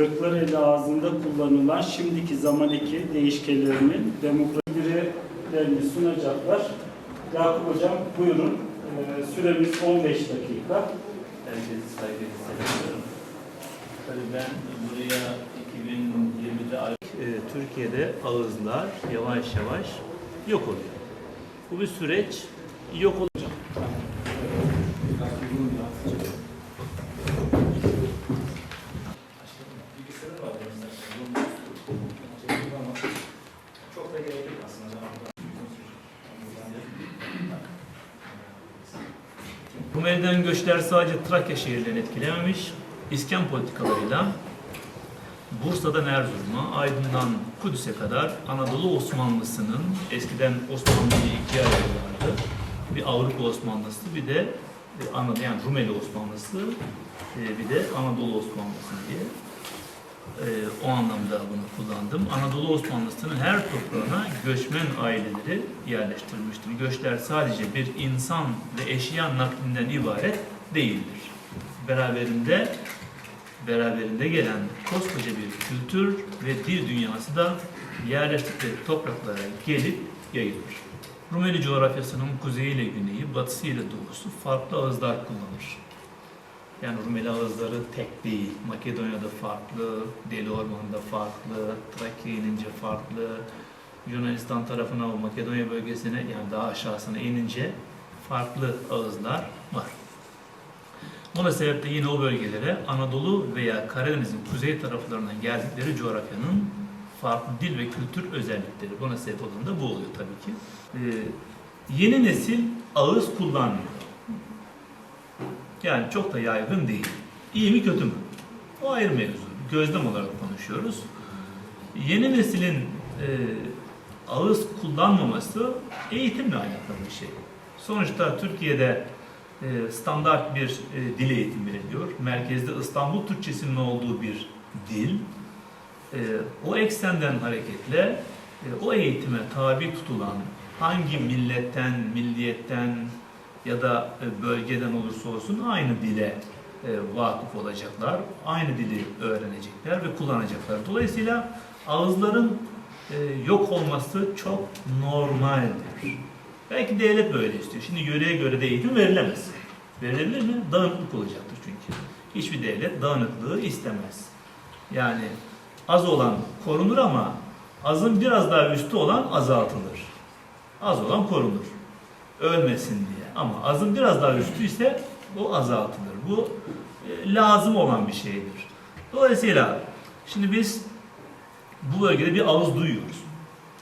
Kırklareli ağzında kullanılan şimdiki zaman eki değişkelerinin demokrasilerini sunacaklar. Yakup Hocam buyurun. Ee, süremiz 15 dakika. Herkese saygıyla selamlıyorum. Tabii ben buraya 2020'de e, Türkiye'de ağızlar yavaş yavaş yok oluyor. Bu bir süreç yok olacak. Rumeli'den göçler sadece Trakya şehirlerini etkilememiş, İskan politikalarıyla Bursa'dan Erzurum'a, Aydın'dan Kudüs'e kadar Anadolu Osmanlısı'nın eskiden Osmanlı'yı ikiye ayırıyorlardı. Bir Avrupa Osmanlısı, bir de Anadolu yani Rumeli Osmanlısı, e, bir de Anadolu Osmanlısı diye. E, o anlamda bunu kullandım. Anadolu Osmanlısı'nın her toprağına göçmen aileleri yerleştirilmiştir. Göçler sadece bir insan ve eşya naklinden ibaret değildir. Beraberinde beraberinde gelen koskoca bir kültür ve dil dünyası da yerleştikleri topraklara gelip yayılır. Rumeli coğrafyasının kuzeyi ile güneyi, batısı ile doğusu farklı ağızlar kullanır. Yani Rumeli ağızları tek değil. Makedonya'da farklı, Deli Orman'da farklı, Trakya inince farklı, Yunanistan tarafına o Makedonya bölgesine yani daha aşağısına inince farklı ağızlar var. Buna sebeple yine o bölgelere Anadolu veya Karadeniz'in kuzey taraflarından geldikleri coğrafyanın farklı dil ve kültür özellikleri. Buna sebep olan da bu oluyor tabii ki. Ee, yeni nesil ağız kullanmıyor. Yani çok da yaygın değil. İyi mi kötü mü? O ayrı mevzu. Gözlem olarak konuşuyoruz. Yeni neslin e, ağız kullanmaması eğitimle alakalı bir şey. Sonuçta Türkiye'de e, standart bir e, dil eğitimi veriliyor. Merkezde İstanbul Türkçesinin olduğu bir dil. E, o eksenden hareketle e, o eğitime tabi tutulan hangi milletten, milliyetten ya da e, bölgeden olursa olsun aynı dile e, vakıf olacaklar. Aynı dili öğrenecekler ve kullanacaklar. Dolayısıyla ağızların e, yok olması çok normaldir. Belki devlet böyle istiyor. Şimdi yöreye göre de eğitim verilemez. Verilebilir mi? Dağınıklık olacaktır çünkü. Hiçbir devlet dağınıklığı istemez. Yani az olan korunur ama azın biraz daha üstü olan azaltılır. Az olan korunur. Ölmesin diye. Ama azın biraz daha üstü ise o azaltılır. Bu e, lazım olan bir şeydir. Dolayısıyla şimdi biz bu bölgede bir ağız duyuyoruz.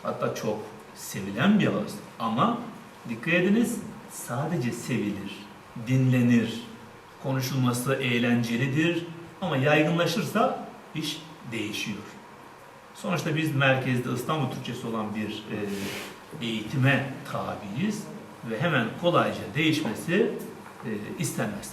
Hatta çok sevilen bir ağız. Ama dikkat ediniz sadece sevilir, dinlenir, konuşulması eğlencelidir ama yaygınlaşırsa iş değişiyor. Sonuçta biz merkezde İstanbul Türkçesi olan bir e, eğitime tabiiz ve hemen kolayca değişmesi e, istenmez.